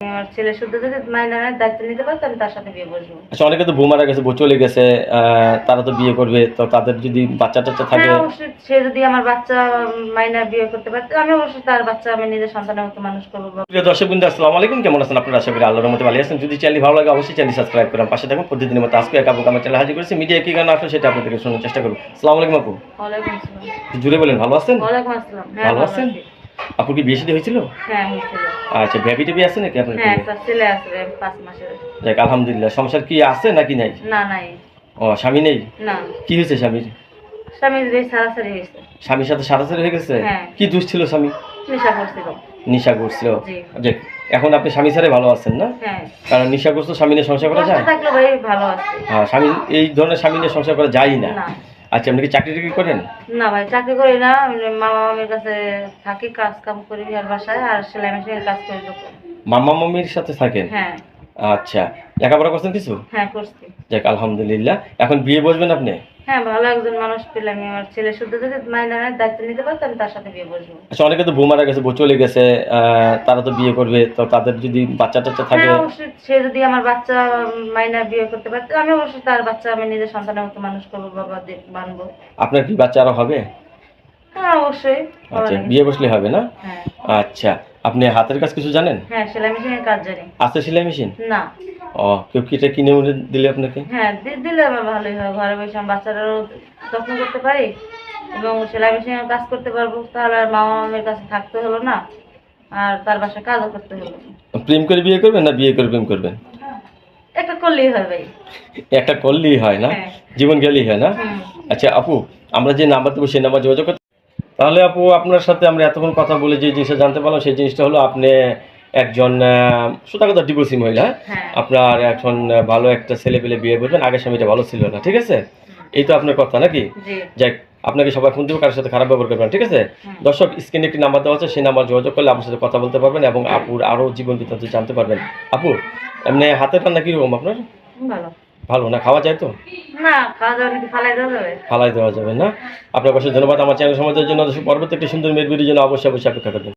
আমার ছেলে শুদ্ধ যদি মাইনারের দায়িত্ব নিতে পারে তাহলে তার সাথে বিয়ে বসবো আচ্ছা অনেকে তো বউ গেছে চলে গেছে তারা তো বিয়ে করবে তো তাদের যদি বাচ্চা টাচ্চা থাকে হ্যাঁ অবশ্যই সে যদি আমার বাচ্চা মাইনার বিয়ে করতে আমি অবশ্যই তার বাচ্চা আমি নিজের সন্তানের মতো মানুষ করব। প্রিয় দর্শক বন্ধু আসসালামু আলাইকুম। কেমন আছেন আপনারা? আশা করি আল্লাহর মতো ভালো আছেন। যদি চ্যানেল ভালো লাগে অবশ্যই চ্যানেল সাবস্ক্রাইব করুন পাশে থাকুন। প্রতিদিনের মতো আজকে এক আমার চ্যানেল হাজির করেছি। মিডিয়া কি গান আসলে সেটা আপনাদেরকে শোনার চেষ্টা করুন আসসালামু আলাইকুম আপু। ওয়ালাইকুম আসসালাম। জুড়ে বলেন ভালো আছেন? ওয়ালাইকুম আসসালাম। হ্যাঁ ভালো আছেন? আছি। আপুর কি বিয়ে শাদী হয়েছিল? হ্যাঁ হয়েছিল। আচ্ছা ভ্যাবি টেবি আছে নাকি আপনার হ্যাঁ একটা ছেলে আসবে পাঁচ মাসের। যাক আলহামদুলিল্লাহ। সংসার কি আছে নাকি নাই? না নাই। ও স্বামী নেই? না। কি হয়েছে স্বামীর? স্বামীর বেশ সারাসারি হয়েছে। স্বামীর সাথে সারাসারি হয়ে গেছে? হ্যাঁ। কি দোষ ছিল স্বামী? নেশা করছিল। নিশা করছিল। জি। এখন আপনি স্বামী ছাড়ে ভালো আছেন না? কারণ নিশাগ্রস্ত স্বামী নিয়ে সংসার করা যায়? ভালো আছে। হ্যাঁ স্বামী এই ধরনের স্বামী নিয়ে সংসার করা যায় না। আচ্ছা আপনি কি চাকরি টাকরি করেন? না ভাই চাকরি করি না। মামা মামির কাছে থাকি কাজ কাম করি আর বাসায় আর সেলাই মেশিনের কাজ করি। মামা মামির সাথে থাকেন? হ্যাঁ। আচ্ছা লেখাপড়া করছেন কিছু? হ্যাঁ করছি। যাক আলহামদুলিল্লাহ। এখন বিয়ে বসবেন আপনি? হ্যাঁ ভালো একজন মানুষ পেলে আমি আমার ছেলে শুদ্ধ যদি মাইনারের দায়িত্ব নিতে পারে তাহলে তার সাথে বিয়ে বসবো। আচ্ছা অনেকে তো বউ মারা গেছে বউ চলে গেছে তারা তো বিয়ে করবে তো তাদের যদি বাচ্চা টাচ্চা থাকে হ্যাঁ সে যদি আমার বাচ্চা মাইনার বিয়ে করতে পারে আমি অবশ্যই তার বাচ্চা আমি নিজের সন্তানের মতো মানুষ করব বাবা মানবো আপনার কি বাচ্চা আরও হবে? হ্যাঁ অবশ্যই। আচ্ছা বিয়ে বসলে হবে না? হ্যাঁ। আচ্ছা আপনি হাতের কাজ কিছু জানেন? হ্যাঁ সেলাই মেশিনের কাজ জানি। আছে সেলাই মেশিন? না। ও কেউ কি এটা কিনে উনে দিলে আপনাকে? হ্যাঁ দিলে আমার ভালোই হয়। ঘরে বসে আমি বাচ্চাটারও যত্ন করতে পারি এবং সেলাই মেশিনের কাজ করতে পারব। তাহলে আর মামা মামির কাছে থাকতে হলো না আর তার বাসায় কাজও করতে হলো প্রেম করে বিয়ে করবেন না বিয়ে করে প্রেম করবেন? একটা করলেই হয় ভাই। একটা করলেই হয় না? হ্যাঁ। জীবন গেলেই হয় না? আচ্ছা আপু আমরা যে নাম্বার দেবো সেই নাম্বার যোগাযোগ করতে তাহলে আপু আপনার সাথে আমরা এতক্ষণ কথা বলে যে জিনিসটা জানতে পারলাম সেই জিনিসটা হলো আপনি একজন সুতা কথা ডিভোর্সি মহিলা। হ্যাঁ। আপনার এখন ভালো একটা ছেলে পেলে বিয়ে করবেন। আগের স্বামীটা ভালো ছিল না ঠিক আছে? এই তো আপনার কথা নাকি? যাই আপনাকে সবাই ফোন দেবো কারোর সাথে খারাপ ব্যবহার করবেন ঠিক আছে? দর্শক স্ক্রিনে একটি নাম্বার দেওয়া আছে সেই নাম্বার যোগাযোগ করলে আপনার সাথে কথা বলতে পারবেন এবং আপুর আরও জীবন বৃত্তান্ত জানতে পারবেন। আপু এমনি হাতের রান্না কীরকম আপনার? ভালো। ভালো না খাওয়া যায় তো? না ফালাই দেওয়া যাবে? না। আপনার পাশে ধন্যবাদ। আমার চ্যানেল সমাজের জন্য পরবর্তী একটি সুন্দর মেয়ের জন্য অবশ্যই অবশ্যই অপেক্ষা করবেন।